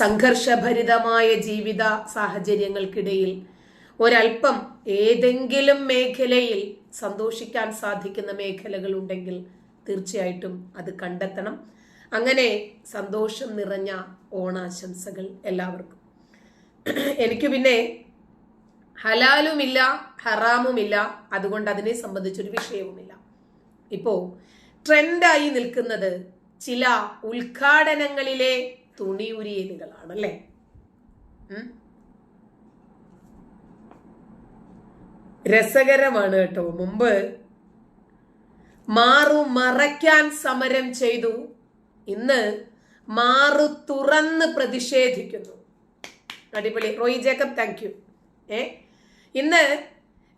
സംഘർഷഭരിതമായ ജീവിത സാഹചര്യങ്ങൾക്കിടയിൽ ഒരല്പം ഏതെങ്കിലും മേഖലയിൽ സന്തോഷിക്കാൻ സാധിക്കുന്ന മേഖലകൾ ഉണ്ടെങ്കിൽ തീർച്ചയായിട്ടും അത് കണ്ടെത്തണം. അങ്ങനെ സന്തോഷം നിറഞ്ഞ ഓണാശംസകൾ എല്ലാവർക്കും. എനിക്ക് പിന്നെ ഹലാലുമില്ല ഹറാമുമില്ല അതുകൊണ്ട് അതിനെ സംബന്ധിച്ചൊരു വിഷയവുമില്ല. ഇപ്പോ ട്രെൻഡായി നിൽക്കുന്നത് ചില ഉദ്ഘാടനങ്ങളിലെ തുണിയുരിയലുകളാണ് അല്ലേ? രസകരമാണ് കേട്ടോ. മുമ്പ് മാറു മറയ്ക്കാൻ സമരം ചെയ്തു. ഇന്ന് മാറു തുറന്ന് പ്രതിഷേധിക്കുന്നു. അടിപൊളി. റോയി ജേക്കബ് താങ്ക് യു ഏ? ഇന്ന്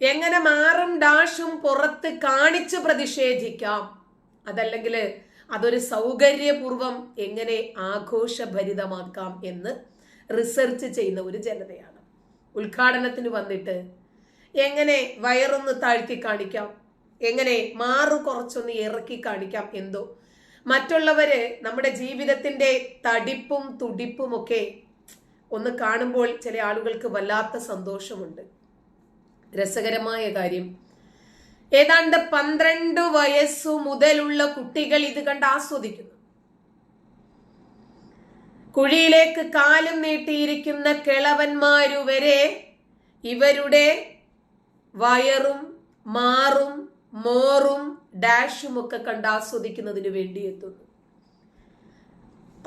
എങ്ങനെ മാറും ഡാഷും പുറത്ത് കാണിച്ച് പ്രതിഷേധിക്കാം. അതല്ലെങ്കിൽ അതൊരു സൗകര്യപൂർവം എങ്ങനെ ആഘോഷഭരിതമാക്കാം എന്ന് റിസർച്ച് ചെയ്യുന്ന ഒരു ജനതയാണ്. ഉദ്ഘാടനത്തിന് വന്നിട്ട് എങ്ങനെ വയറൊന്ന് താഴ്ത്തി കാണിക്കാം? എങ്ങനെ മാറു കുറച്ചൊന്ന് ഇറക്കി കാണിക്കാം എന്തോ? മറ്റുള്ളവര് നമ്മുടെ ജീവിതത്തിന്റെ തടിപ്പും തുടിപ്പും ഒക്കെ ഒന്ന് കാണുമ്പോൾ ചില ആളുകൾക്ക് വല്ലാത്ത സന്തോഷമുണ്ട്. രസകരമായ കാര്യം ഏതാണ്ട് പന്ത്രണ്ട് വയസ്സു മുതലുള്ള കുട്ടികൾ ഇത് കണ്ട് ആസ്വദിക്കുന്നു. കുഴിയിലേക്ക് കാലും നീട്ടിയിരിക്കുന്ന കിളവന്മാരു വരെ ഇവരുടെ വയറും മാറും മോറും ഡാഷും ഒക്കെ കണ്ട് ആസ്വദിക്കുന്നതിന് വേണ്ടി എത്തുന്നു.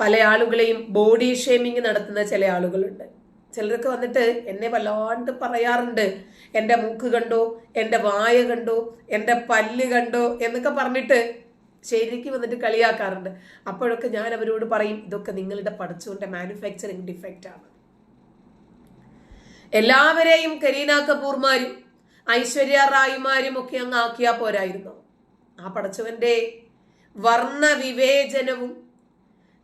പല ആളുകളെയും ബോഡി ഷേമിങ് നടത്തുന്ന ചില ആളുകളുണ്ട്. ചിലരൊക്കെ വന്നിട്ട് എന്നെ വല്ലാണ്ട് പറയാറുണ്ട്. എന്റെ മൂക്ക് കണ്ടോ എന്റെ വായ കണ്ടോ എന്റെ പല്ല് കണ്ടോ എന്നൊക്കെ പറഞ്ഞിട്ട് ശരിക്കും വന്നിട്ട് കളിയാക്കാറുണ്ട്. അപ്പോഴൊക്കെ ഞാൻ അവരോട് പറയും ഇതൊക്കെ നിങ്ങളുടെ പഠിച്ചുകൊണ്ട് മാനുഫാക്ചറിങ് ഡിഫക്റ്റ് ആണ്. എല്ലാവരെയും കരീന കപൂർമാരും ഐശ്വര്യ റായിമാരും ഒക്കെ അങ്ങ് ആക്കിയാ പോരായിരുന്നു. ആ പടച്ചവന്റെ വർണ വിവേചനവും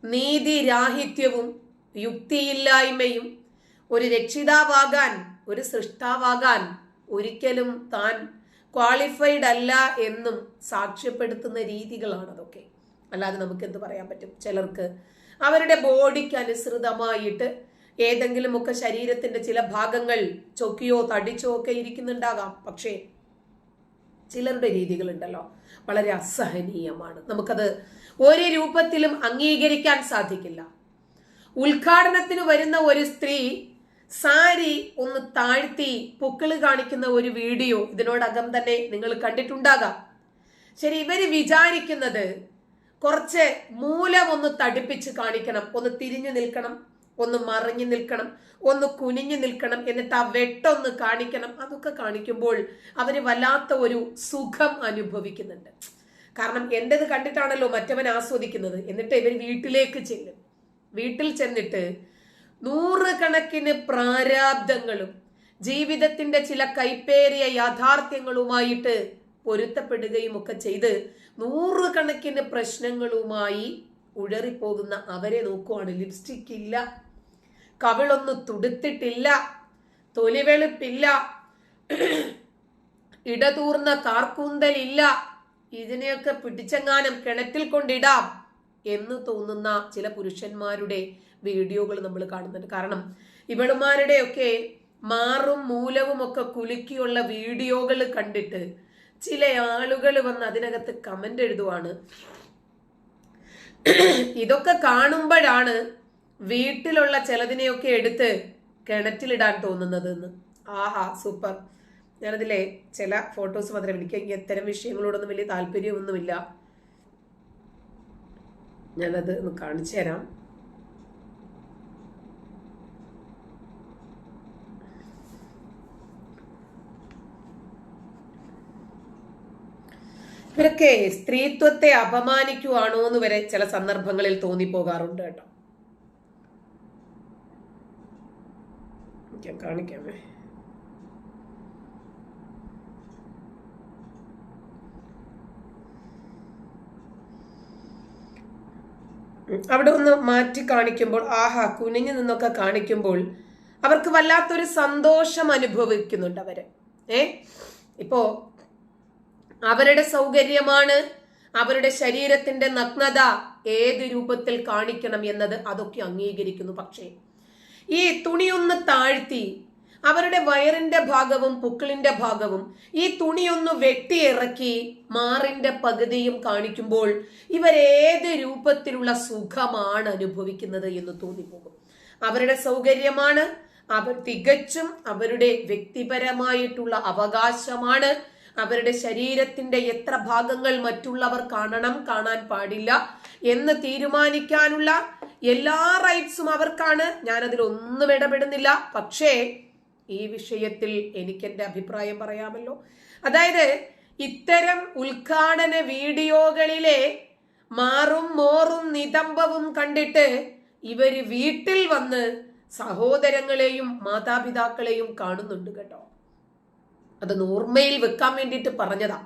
നീതിരാഹിത്യവും യുക്തിയില്ലായ്മയും ഒരു രക്ഷിതാവാകാൻ ഒരു സൃഷ്ടാവാകാൻ ഒരിക്കലും താൻ ക്വാളിഫൈഡ് അല്ല എന്നും സാക്ഷ്യപ്പെടുത്തുന്ന രീതികളാണ് അതൊക്കെ അല്ലാതെ നമുക്ക് എന്ത് പറയാൻ പറ്റും? ചിലർക്ക് അവരുടെ ബോഡിക്ക് അനുസൃതമായിട്ട് ഏതെങ്കിലുമൊക്കെ ശരീരത്തിന്റെ ചില ഭാഗങ്ങൾ ചൊക്കിയോ തടിച്ചോ ഒക്കെ ഇരിക്കുന്നുണ്ടാകാം. പക്ഷേ ചിലരുടെ രീതികളുണ്ടല്ലോ. വളരെ അസഹനീയമാണ്. നമുക്കത് ഒരു രൂപത്തിലും അംഗീകരിക്കാൻ സാധിക്കില്ല. ഉദ്ഘാടനത്തിന് വരുന്ന ഒരു സ്ത്രീ സാരി ഒന്ന് താഴ്ത്തി പൊക്കിൾ കാണിക്കുന്ന ഒരു വീഡിയോ ഇതിനോടകം തന്നെ നിങ്ങൾ കണ്ടിട്ടുണ്ടാകാം. ശരി ഇവർ വിചാരിക്കുന്നത് കുറച്ച് മൂലം ഒന്ന് തടിപ്പിച്ച് കാണിക്കണം. ഒന്ന് തിരിഞ്ഞു നിൽക്കണം ഒന്ന് മറിഞ്ഞു നിൽക്കണം ഒന്ന് കുനിഞ്ഞു നിൽക്കണം എന്നിട്ട് ആ വെട്ടൊന്ന് കാണിക്കണം. അതൊക്കെ കാണിക്കുമ്പോൾ അവർ വല്ലാത്ത ഒരു സുഖം അനുഭവിക്കുന്നുണ്ട്. കാരണം എന്റെത് കണ്ടിട്ടാണല്ലോ മറ്റവൻ ആസ്വദിക്കുന്നത്. എന്നിട്ട് ഇവർ വീട്ടിലേക്ക് ചെല്ലും. വീട്ടിൽ ചെന്നിട്ട് നൂറുകണക്കിന് പ്രാരാബ്ദങ്ങളും ജീവിതത്തിന്റെ ചില കൈപ്പേറിയ യാഥാർത്ഥ്യങ്ങളുമായിട്ട് പൊരുത്തപ്പെടുകയും ഒക്കെ ചെയ്ത് നൂറുകണക്കിന് പ്രശ്നങ്ങളുമായി ഉഴറിപ്പോകുന്ന അവരെ നോക്കുവാണ്. ലിപ്സ്റ്റിക് ഇല്ല കവിളൊന്ന് തുടുത്തിട്ടില്ല തൊലിവെളുപ്പില്ല ഇടതൂർന്ന കാർക്കൂന്തലില്ല ഇതിനെയൊക്കെ പിടിച്ചെങ്ങാനും കിണറ്റിൽ കൊണ്ടിടാം എന്ന് തോന്നുന്ന ചില പുരുഷന്മാരുടെ വീഡിയോകൾ നമ്മൾ കാണുന്നുണ്ട്. കാരണം ഇവളുമാരുടെയൊക്കെ മാറും മൂലവും ഒക്കെ കുലുക്കിയുള്ള വീഡിയോകൾ കണ്ടിട്ട് ചില ആളുകൾ വന്ന് അതിനകത്ത് കമന്റ് എഴുതുവാണ്. ഇതൊക്കെ കാണുമ്പോഴാണ് വീട്ടിലുള്ള ചിലതിനെയൊക്കെ എടുത്ത് കിണറ്റിലിടാൻ തോന്നുന്നത് എന്ന് ആഹാ സൂപ്പർ. ഞാനതിലെ ചില ഫോട്ടോസ് മാത്രമേ എനിക്ക് ഇത്തരം വിഷയങ്ങളോടൊന്നും വലിയ താല്പര്യമൊന്നുമില്ല. ഞാനത് ഒന്ന് കാണിച്ചു തരാം. ഇവരൊക്കെ സ്ത്രീത്വത്തെ അപമാനിക്കുവാണോ എന്ന് വരെ ചില സന്ദർഭങ്ങളിൽ തോന്നിപ്പോകാറുണ്ട് കേട്ടോ. കാണിക്കാമേ അവിടെ ഒന്ന് മാറ്റി കാണിക്കുമ്പോൾ ആഹാ കുനിഞ്ഞു നിന്നൊക്കെ കാണിക്കുമ്പോൾ അവർക്ക് വല്ലാത്തൊരു സന്തോഷം അനുഭവിക്കുന്നുണ്ട് അവർ. ഏ? ഇപ്പോ അവരുടെ സൗകര്യമാണ്. അവരുടെ ശരീരത്തിന്റെ നഗ്നത ഏത് രൂപത്തിൽ കാണിക്കണം എന്നത് അതൊക്കെ അംഗീകരിക്കുന്നു. പക്ഷേ ഈ തുണിയൊന്ന് താഴ്ത്തി അവരുടെ വയറിന്റെ ഭാഗവും പുക്കിളിന്റെ ഭാഗവും ഈ തുണിയൊന്ന് വെട്ടിയിറക്കി മാറിന്റെ പകുതിയും കാണിക്കുമ്പോൾ ഇവരേത് രൂപത്തിലുള്ള സുഖമാണ് അനുഭവിക്കുന്നത് എന്ന് തോന്നിപ്പോകും. അവരുടെ സൗകര്യമാണ്. അവർ തികച്ചും അവരുടെ വ്യക്തിപരമായിട്ടുള്ള അവകാശമാണ്. അവരുടെ ശരീരത്തിന്റെ എത്ര ഭാഗങ്ങൾ മറ്റുള്ളവർ കാണണം കാണാൻ പാടില്ല എന്ന് തീരുമാനിക്കാനുള്ള എല്ലാ റൈറ്റ്സും അവർക്കാണ്. ഞാനതിൽ ഒന്നും ഇടപെടുന്നില്ല. പക്ഷേ ഈ വിഷയത്തിൽ എനിക്ക് എന്റെ അഭിപ്രായം പറയാമല്ലോ. അതായത് ഇത്തരം ഉദ്ഘാടന വീഡിയോകളിലെ മാറും മോറും നിതംബവും കണ്ടിട്ട് ഇവർ വീട്ടിൽ വന്ന് സഹോദരങ്ങളെയും മാതാപിതാക്കളെയും കാണുന്നുണ്ട് കേട്ടോ. അത് ഓർമ്മയിൽ വെക്കാൻ വേണ്ടിയിട്ട് പറഞ്ഞതാ.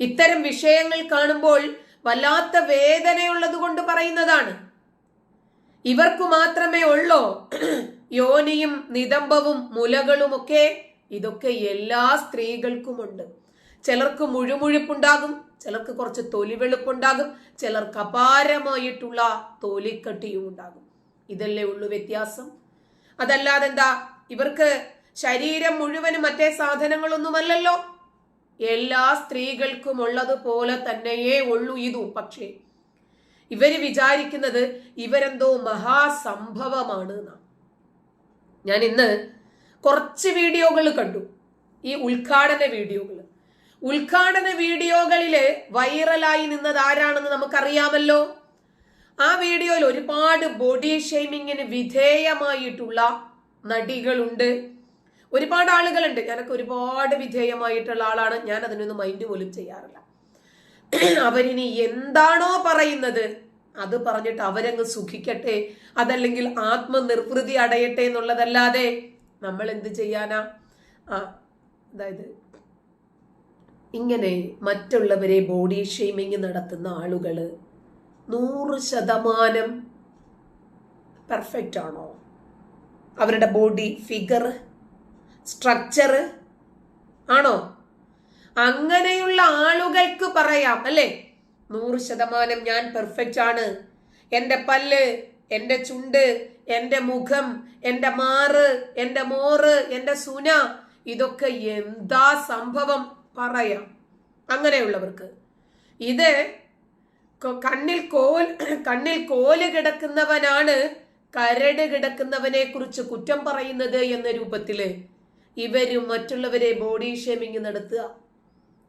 ഇത്തരം വിഷയങ്ങൾ കാണുമ്പോൾ വല്ലാത്ത വേദനയുള്ളത് കൊണ്ട് പറയുന്നതാണ്. ഇവർക്ക് മാത്രമേ ഉള്ളോ? യോനിയും നിതംബവും മുലകളും ഒക്കെ ഇതൊക്കെ എല്ലാ സ്ത്രീകൾക്കുമുണ്ട്. ചിലർക്ക് മുഴുമുഴുപ്പുണ്ടാകും ചിലർക്ക് കുറച്ച് തൊലിവെളുപ്പുണ്ടാകും ചിലർക്ക് അപാരമായിട്ടുള്ള തൊലിക്കട്ടിയും ഉണ്ടാകും ഇതല്ലേ ഉള്ളൂ വ്യത്യാസം. അതല്ലാതെന്താ? ഇവർക്ക് ശരീരം മുഴുവനും മറ്റേ സാധനങ്ങളൊന്നുമല്ലല്ലോ. എല്ലാ സ്ത്രീകൾക്കും ഉള്ളതുപോലെ തന്നെയേ ഉള്ളൂ ഇതു. പക്ഷേ ഇവർ വിചാരിക്കുന്നത് ഇവരെന്തോ മഹാസംഭവമാണ് ഞാൻ ഇന്ന് കുറച്ച് വീഡിയോകൾ കണ്ടു. ഈ ഉദ്ഘാടന വീഡിയോകൾ ഉദ്ഘാടന വീഡിയോകളിൽ വൈറലായി നിന്നത് ആരാണെന്ന് നമുക്കറിയാമല്ലോ. ആ വീഡിയോയിൽ ഒരുപാട് ബോഡി ഷെയ്മിങ്ങിന് വിധേയമായിട്ടുള്ള നടികളുണ്ട്. ഒരുപാട് ആളുകളുണ്ട്. ഞാനൊക്കെ ഒരുപാട് വിധേയമായിട്ടുള്ള ആളാണ്. ഞാൻ അതിനൊന്നും മൈൻഡ് പോലും ചെയ്യാറില്ല. അവരിനി എന്താണോ പറയുന്നത് അത് പറഞ്ഞിട്ട് അവരങ്ങ് സുഖിക്കട്ടെ അതല്ലെങ്കിൽ ആത്മനിർവൃതി അടയട്ടെ എന്നുള്ളതല്ലാതെ നമ്മൾ എന്ത് ചെയ്യാനാ? ആ അതായത് ഇങ്ങനെ മറ്റുള്ളവരെ ബോഡി ഷെയ്മിങ് നടത്തുന്ന ആളുകൾ നൂറ് ശതമാനം പെർഫെക്റ്റ് ആണോ? അവരുടെ ബോഡി ഫിഗർ സ്ട്രക്ചർ ആണോ? അങ്ങനെയുള്ള ആളുകൾക്ക് പറയാം അല്ലേ? നൂറ് ശതമാനം ഞാൻ പെർഫെക്റ്റ് ആണ്. എന്റെ പല്ല് എന്റെ ചുണ്ട് എന്റെ മുഖം എന്റെ മാറ് എന്റെ മോറ് എന്റെ സുന ഇതൊക്കെ എന്താ സംഭവം? പറയാം. അങ്ങനെയുള്ളവർക്ക്. ഇത് കണ്ണിൽ കോൽ കണ്ണിൽ കോൽ കിടക്കുന്നവനാണ് കരട് കിടക്കുന്നവനെ കുറിച്ച് കുറ്റം പറയുന്നത് എന്ന രൂപത്തിൽ ഇവർ മറ്റുള്ളവരെ ബോഡി ഷേമിങ് നടത്തുക.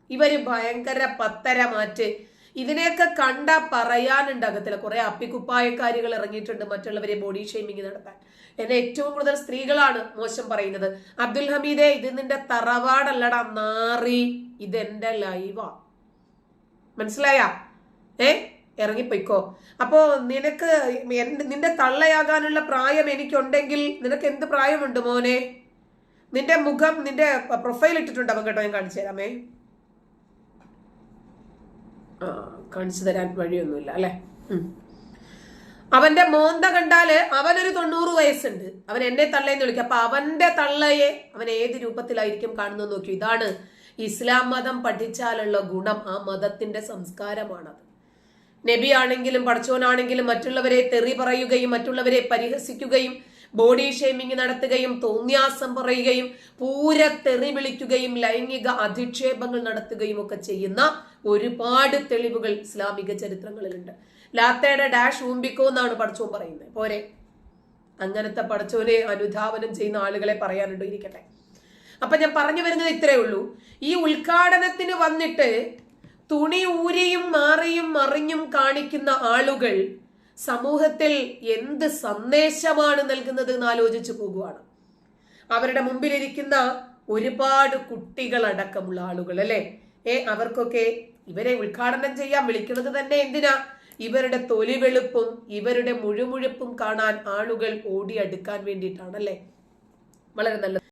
ഇവർ ഭയങ്കര പത്തര മാറ്റ്. ഇതിനെയൊക്കെ കണ്ട പറയാനുണ്ടാകത്തില്ല കുറെ അപ്പിക്കുപ്പായക്കാരികൾ ഇറങ്ങിയിട്ടുണ്ട് മറ്റുള്ളവരെ ബോഡി ഷേമിങ് നടത്താൻ. എന്നെ ഏറ്റവും കൂടുതൽ സ്ത്രീകളാണ് മോശം പറയുന്നത്. അബ്ദുൽ ഹമീദെ ഇത് നിന്റെ തറവാടല്ലടാ നാറി. ഇതെന്റെ ലൈവാ മനസ്സിലായ? ഏ? ഇറങ്ങിപ്പോയിക്കോ. അപ്പോ നിനക്ക് നിന്റെ തള്ളയാകാനുള്ള പ്രായം എനിക്കുണ്ടെങ്കിൽ നിനക്ക് എന്ത് പ്രായമുണ്ട് മോനെ? നിന്റെ മുഖം നിന്റെ പ്രൊഫൈൽ ഇട്ടിട്ടുണ്ട് അവൻ കേട്ടോ ഞാൻ കാണിച്ചു തരാമേ ആ കാണിച്ചു തരാൻ വഴിയൊന്നുമില്ല അല്ലെ? അവന്റെ മോന്ത കണ്ടാൽ അവനൊരു തൊണ്ണൂറ് വയസ്സുണ്ട്. അവൻ എന്നെ തള്ളയെന്ന് വിളിക്കും. അപ്പൊ അവന്റെ തള്ളയെ അവൻ ഏത് രൂപത്തിലായിരിക്കും കാണുന്നത് നോക്കി. ഇതാണ് ഇസ്ലാം മതം പഠിച്ചാലുള്ള ഗുണം. ആ മതത്തിന്റെ സംസ്കാരമാണത്. നബി ആണെങ്കിലും പഠിച്ചോനാണെങ്കിലും മറ്റുള്ളവരെ തെറി പറയുകയും മറ്റുള്ളവരെ പരിഹസിക്കുകയും ബോഡി ഷേമിംഗ് നടത്തുകയും തോന്യാസം പറയുകയും പൂര തെറി വിളിക്കുകയും ലൈംഗിക അധിക്ഷേപങ്ങൾ നടത്തുകയും ഒക്കെ ചെയ്യുന്ന ഒരുപാട് തെളിവുകൾ ഇസ്ലാമിക ചരിത്രങ്ങളിലുണ്ട്. ലാത്തയുടെ ഡാഷ് ഊമ്പിക്കോ എന്നാണ് പഠിച്ചോൻ പറയുന്നത്. പോരെ. അങ്ങനത്തെ പഠിച്ചോനെ അനുധാവനം ചെയ്യുന്ന ആളുകളെ പറയാനുണ്ടോ? ഇരിക്കട്ടെ. അപ്പൊ ഞാൻ പറഞ്ഞു വരുന്നത് ഇത്രയേ ഉള്ളൂ. ഈ ഉദ്ഘാടനത്തിന് വന്നിട്ട് തുണി ഊരിയും മാറിയും മറിഞ്ഞും കാണിക്കുന്ന ആളുകൾ സമൂഹത്തിൽ എന്ത് സന്ദേശമാണ് നൽകുന്നത് എന്ന് ആലോചിച്ചു പോകുവാണ്. അവരുടെ മുമ്പിലിരിക്കുന്ന ഒരുപാട് കുട്ടികളടക്കമുള്ള ആളുകൾ അല്ലെ? ഏ അവർക്കൊക്കെ ഇവരെ ഉദ്ഘാടനം ചെയ്യാൻ വിളിക്കുന്നത് തന്നെ എന്തിനാ? ഇവരുടെ തൊലിവെളുപ്പും ഇവരുടെ മുഴുമുഴുപ്പും കാണാൻ ആളുകൾ ഓടിയെടുക്കാൻ വേണ്ടിയിട്ടാണല്ലേ? വളരെ നല്ല